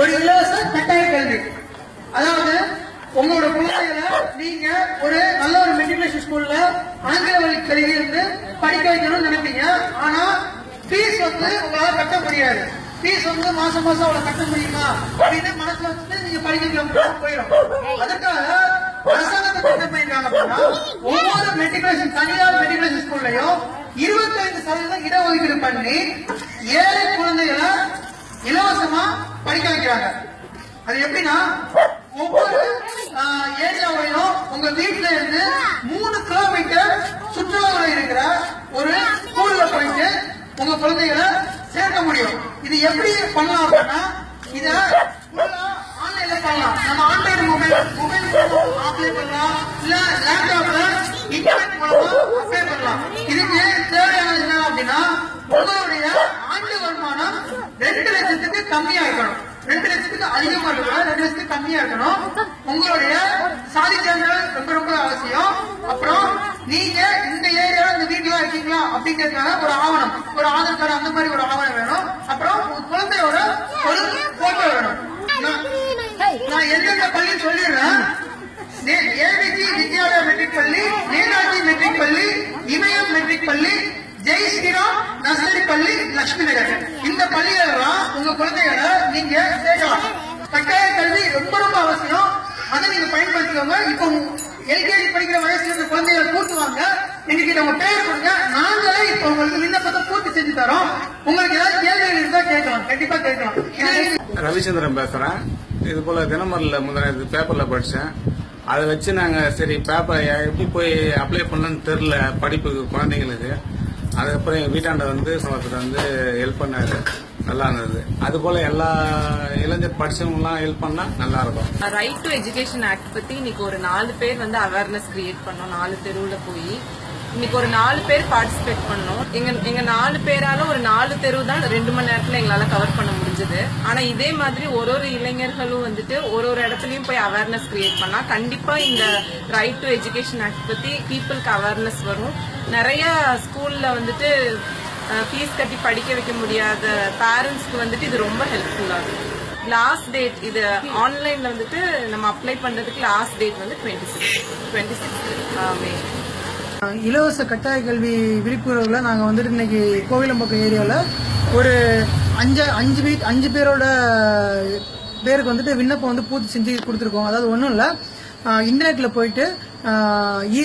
ஒரு இலவச கட்டாய கல்வி. அதாவது உங்களோட குழந்தைகளை நீங்க ஒரு நல்ல ஒரு மெட்ரிகுலேஷன் ஸ்கூல்ல ஆங்கில வழி கல்வி இருந்து படிக்க வைக்கணும்னு நினைப்பீங்க. ஆனா ஃபீஸ் வந்து உங்களால கட்ட முடியாது. ஃபீஸ் வந்து மாசம் மாசம் அவளை கட்ட முடியுமா? அப்படின்னு மனசுல வச்சுட்டு நீங்க படிக்க போயிடும். அதுக்காக அரசாங்கத்தை என்ன பண்ணிருக்காங்க ஒவ்வொரு மெட்ரிகுலேஷன் தனியார் மெட்ரிகுலேஷன் ஸ்கூல்லையும் இருபத்தைந்து சதவீதம் இடஒதுக்கீடு பண்ணி ஏழை குழந்தைகளை இலவசமா படிக்க வைக்கிறாங்க. அது எப்படின்னா ஒவ்வொரு ஆஹ், ஏரியாவையும் உங்க வீட்டுல இருந்து மூணு கிலோமீட்டர் சுற்றுலாவில் இருக்கிற ஒரு ஸ்கூல்ல போயிட்டு உங்க குழந்தைகளை சேர்க்க முடியும். இது எப்படி பண்ணலாம் அப்படின்னா இத ஆன்லைன்ல பண்ணலாம். நம்ம ஆன்லைன் மொபைல் மொபைல் அப்ளை பண்ணலாம். இல்ல லேப்டாப்ல இன்டர்நெட் மூலமா அப்ளை பண்ணலாம். இதுக்கு அப்படின்னா ஆண்டு வருமானம் ரெண்டு லட்சத்துக்கு கம்மியா இருக்கணும். ரெண்டு லட்சத்துக்கு அதிகமா இருக்கணும் ரெண்டு லட்சத்துக்கு கம்மியா இருக்கணும். உங்களுடைய சாதி சான்றிதழ் ரொம்ப ரொம்ப அவசியம். அப்புறம் நீங்க இந்த ஏரியால இந்த வீட்டுல இருக்கீங்களா? அப்படிங்கிறதுக்காக ஒரு ஆவணம். ஒரு ஆதார் கார்டு அந்த மாதிரி ஒரு ஆவணம் வேணும். அப்புறம் நர்சரி பள்ளி லட்சுமி நகர் இந்த பள்ளிகளெல்லாம் உங்க குழந்தைகளை நீங்க சேர்க்கலாம். கட்டாய கல்வி ரொம்ப ரொம்ப அவசியம். அதை நீங்க பயன்படுத்திக்கோங்க. இப்போ எல்கேஜி படிக்கிற வயசுல இருக்க குழந்தைகளை கூட்டுவாங்க எங்ககிட்ட உங்க பேர் கொடுங்க. நாங்களே இப்போ உங்களுக்கு விண்ணப்பத்தை பூர்த்தி செஞ்சு தரோம். உங்களுக்கு ஏதாவது கேள்விகள் இருந்தா கேட்கலாம். கண்டிப்பா கேட்கலாம். ரவிச்சந்திரன் பேசுறேன். இது போல தினமரில் முதல்ல இது பேப்பர்ல படிச்சேன். அதை வச்சு நாங்க சரி பேப்பர் எப்படி போய் அப்ளை பண்ணலன்னு தெரில படிப்புக்கு குழந்தைங்களுக்கு. அதுக்கப்புறம் எங்கள் வீட்டாண்ட வந்து ஒருத்தர் வந்து ஹெல்ப் பண்ணாரு. நல்லா இருந்தது. அது போல எல்லா இளைஞர் படிச்சவங்கலாம் ஹெல்ப் பண்ணா நல்லா இருக்கும். ரைட் டு எஜுகேஷன் ஆக்ட் பத்தி இன்னைக்கு ஒரு நாலு பேர் வந்து அவேர்னஸ் கிரியேட் பண்ணோம். நாலு தெருவில் போய். இன்னைக்கு ஒரு நாலு பேர் பார்ட்டிசிபேட் பண்ணோம் எங்க எங்க நாலு பேரால ஒரு நாலு தெருவு தான் ரெண்டு மணி நேரத்துல எங்களால கவர் பண்ண முடிஞ்சது. ஆனா இதே மாதிரி ஒரு ஒரு இளைஞர்களும் வந்துட்டு ஒரு ஒரு இடத்துலயும் போய் அவேர்னஸ் கிரியேட் பண்ணா கண்டிப்பா இந்த ரைட் டு எஜுகேஷன் ஆக்ட் பத்தி பீப்புளுக்கு அவேர்னஸ் வரும். நிறைய ஸ்கூல்ல வந்துட்டு ஃபீஸ் கட்டி படிக்க வைக்க முடியாத பேரண்ட்ஸ்க்கு வந்துட்டு இது ரொம்ப ஹெல்ப்ஃபுல்லா இருக்கும். லாஸ்ட் டேட் இது ஆன்லைன்ல வந்துட்டு நம்ம அப்ளை பண்றதுக்கு லாஸ்ட் டேட் வந்து twenty six twenty six May இலவச கட்டாய கல்வி விழிப்புணர்வுல நாங்க வந்துட்டு இன்னைக்கு கோவிலம்பக்கம் ஏரியால ஒரு அஞ்சு அஞ்சு வீட் அஞ்சு பேரோட பேருக்கு வந்துட்டு விண்ணப்பம் வந்து பூர்த்தி செஞ்சு கொடுத்துருக்கோம். அதாவது ஒன்றும் இல்லை. இன்டர்நெட்ல போயிட்டு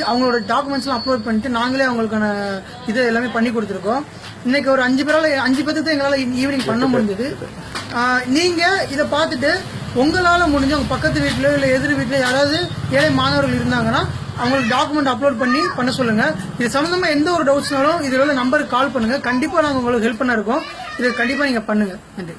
அவங்களோட டாக்குமெண்ட்ஸ்லாம் அப்லோட் பண்ணிட்டு நாங்களே அவங்களுக்கான இது எல்லாமே பண்ணி கொடுத்துருக்கோம். இன்னைக்கு ஒரு அஞ்சு பேரால அஞ்சு பேருக்கு தான் எங்களால் ஈவினிங் பண்ண முடிஞ்சது. நீங்க இதை பார்த்துட்டு உங்களால் முடிஞ்சவங்க பக்கத்து வீட்டிலோ இல்லை எதிர் வீட்டில் யாராவது ஏழை மாணவர்கள் இருந்தாங்கன்னா அவங்களுக்கு டாக்குமெண்ட் அப்லோட் பண்ணி பண்ண சொல்லுங்கள் இது சம்மந்தமாக எந்த ஒரு டவுட்ஸ்னாலும் இதில் உள்ள நம்பருக்கு கால் பண்ணுங்கள் கண்டிப்பாக நாங்கள் உங்களுக்கு ஹெல்ப் பண்ண இருக்கோம். கண்டிப்பாக நீங்கள் பண்ணுங்கள் நன்றி.